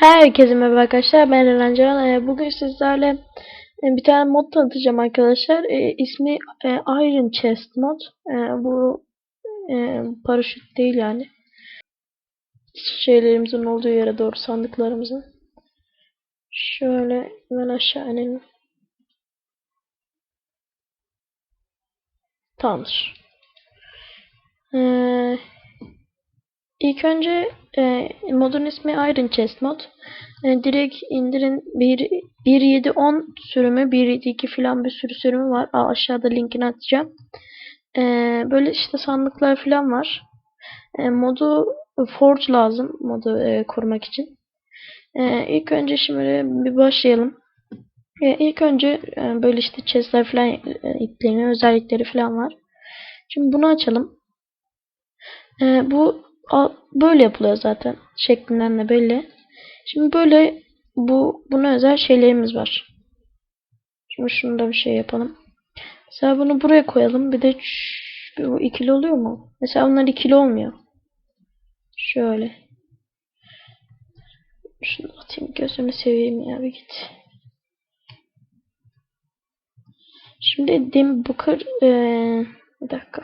Herkese merhaba arkadaşlar. Ben Eren Can. Ee, Bugün sizlerle e, bir tane mod tanıtacağım arkadaşlar. Ee, İsmi e, Iron Chest mod. Bu e, paraşüt değil yani. Şeylerimizin olduğu yere doğru sandıklarımızın. Şöyle hemen aşağı inelim. Tamamdır. İlk önce e, modun ismi Iron Chest mod. E, direkt indirin 1.7.10 sürümü, 1.7.2 falan bir sürü sürümü var. Aa, aşağıda linkini atacağım. E, böyle işte sandıklar falan var. E, modu Forge lazım modu e, korumak için. E, ilk önce şimdi bir başlayalım. E, ilk önce e, böyle işte chestler falan e, ekleniyor. Özellikleri falan var. Şimdi bunu açalım. E, bu böyle yapılıyor zaten. Şeklinden de belli. Şimdi böyle bu buna özel şeylerimiz var. Şimdi şunu da bir şey yapalım. Mesela bunu buraya koyalım. Bir de bu ikili oluyor mu? Mesela bunlar ikili olmuyor. Şöyle. Şunu atayım gözünü seveyim ya bir git. Şimdi dem bakır ee, bir dakika.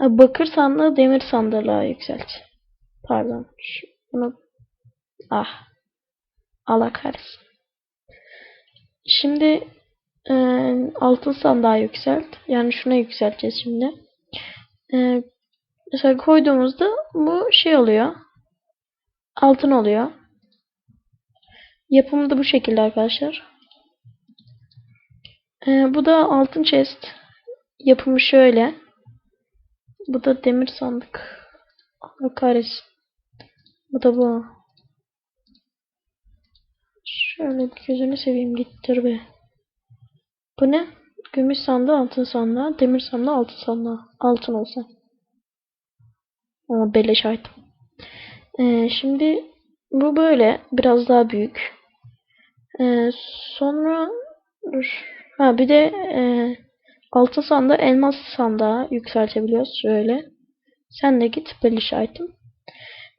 Bakır sandığı demir sandalye yükselt. Pardon. Bunu ah. Allah. Şimdi e, altın sandığı yükselt. Yani şuna yükselteceğiz şimdi. E, mesela koyduğumuzda bu şey oluyor. Altın oluyor. Yapımı da bu şekilde arkadaşlar. E, bu da altın chest. Yapımı şöyle. Bu da demir sandık. Kahretsin. Bu da bu. Şöyle bir gözünü seveyim gittir be. Bu ne? Gümüş sandığı, altın sandığı, demir sandığı, altın sandığı. Altın olsa. Ama beleş item. Ee, şimdi bu böyle. Biraz daha büyük. Ee, sonra ha bir de e, Altın sandığı elmas sandığa yükseltebiliyoruz. Şöyle. Sen de git beliş item.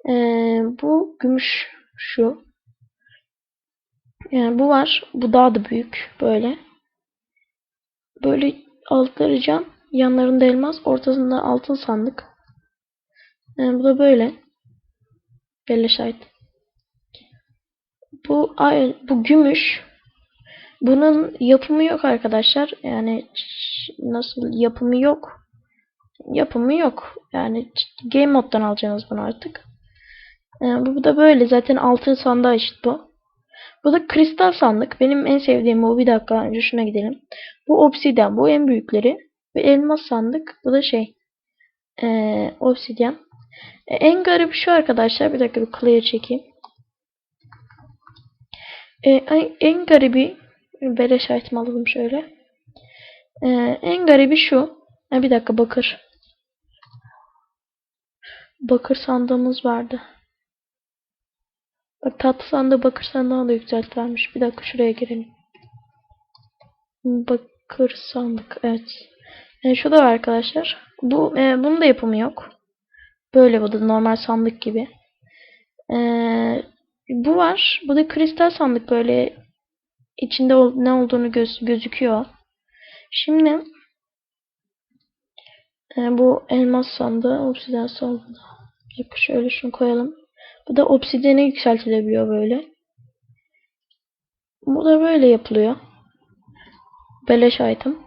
Ee, bu gümüş şu. Yani bu var. Bu daha da büyük. Böyle. Böyle altları cam. Yanlarında elmas. Ortasında altın sandık. Yani bu da böyle. Beleş item. Bu, bu gümüş. Bunun yapımı yok arkadaşlar. Yani nasıl yapımı yok. Yapımı yok. Yani game moddan alacaksınız bunu artık. Ee, bu da böyle. Zaten altın sandığa eşit bu. Bu da kristal sandık. Benim en sevdiğim bu. Bir dakika önce şuna gidelim. Bu obsidyen. Bu en büyükleri. Ve elmas sandık. Bu da şey. Ee, obsidyen. Ee, en garip şu arkadaşlar. Bir dakika bir clear çekeyim. Ee, en garibi beleş item alalım şöyle. Ee, en garibi şu. Ha, bir dakika bakır. Bakır sandığımız vardı. Bak tatlı sandığı bakır sandığına da yükselt vermiş. Bir dakika şuraya girelim. Bakır sandık. Evet. Yani şu da var arkadaşlar. Bu e, bunun da yapımı yok. Böyle bu da normal sandık gibi. Ee, bu var. Bu da kristal sandık böyle içinde ne olduğunu göz, gözüküyor. Şimdi e, bu elmas sandığı obsidyen sandığı. Şöyle şunu koyalım. Bu da obsidyene yükseltilebiliyor böyle. Bu da böyle yapılıyor. Beleş item.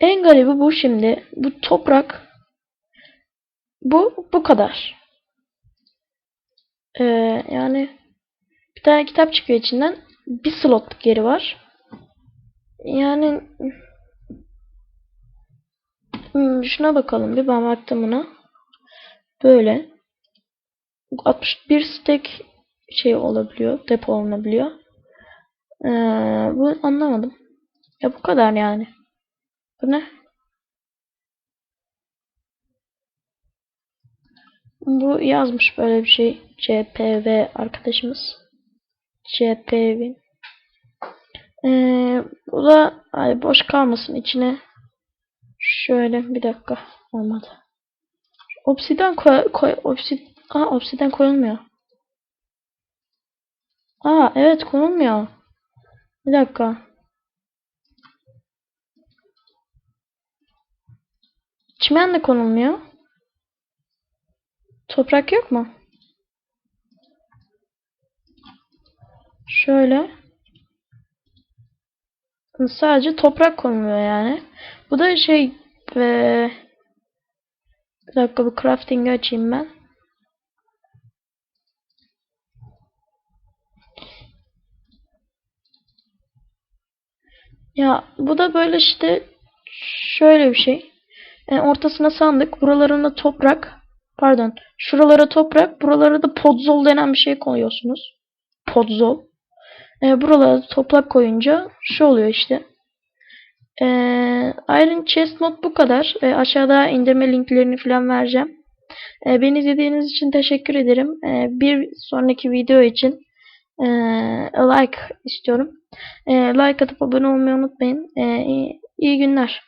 En garibi bu şimdi. Bu toprak. Bu bu kadar. Ee, yani bir tane kitap çıkıyor içinden. Bir slotluk yeri var. Yani hmm, şuna bakalım bir ben baktım buna. Böyle 61 stack şey olabiliyor, depo olabiliyor. Ee, bu anlamadım. Ya bu kadar yani. Bu ne? Bu yazmış böyle bir şey. CPV arkadaşımız. CPV. Ee, bu da ay, boş kalmasın içine. Şöyle bir dakika. Olmadı. Obsiden koy, koy obsid Aa, obsiden koyulmuyor. Aa evet konulmuyor. Bir dakika. Çimen de konulmuyor. Toprak yok mu? Şöyle. Sadece toprak konuluyor yani. Bu da şey eee, bir dakika bu crafting'i açayım ben. Ya bu da böyle işte şöyle bir şey. Yani ortasına sandık, buralarına toprak, pardon, şuralara toprak, buralara da podzol denen bir şey koyuyorsunuz. Podzol. E, buralara toprak koyunca şu oluyor işte. E, Iron Chest mod bu kadar. E, aşağıda indirme linklerini falan vereceğim. E, beni izlediğiniz için teşekkür ederim. E, bir sonraki video için e, like istiyorum. E, like atıp abone olmayı unutmayın. E, iyi günler.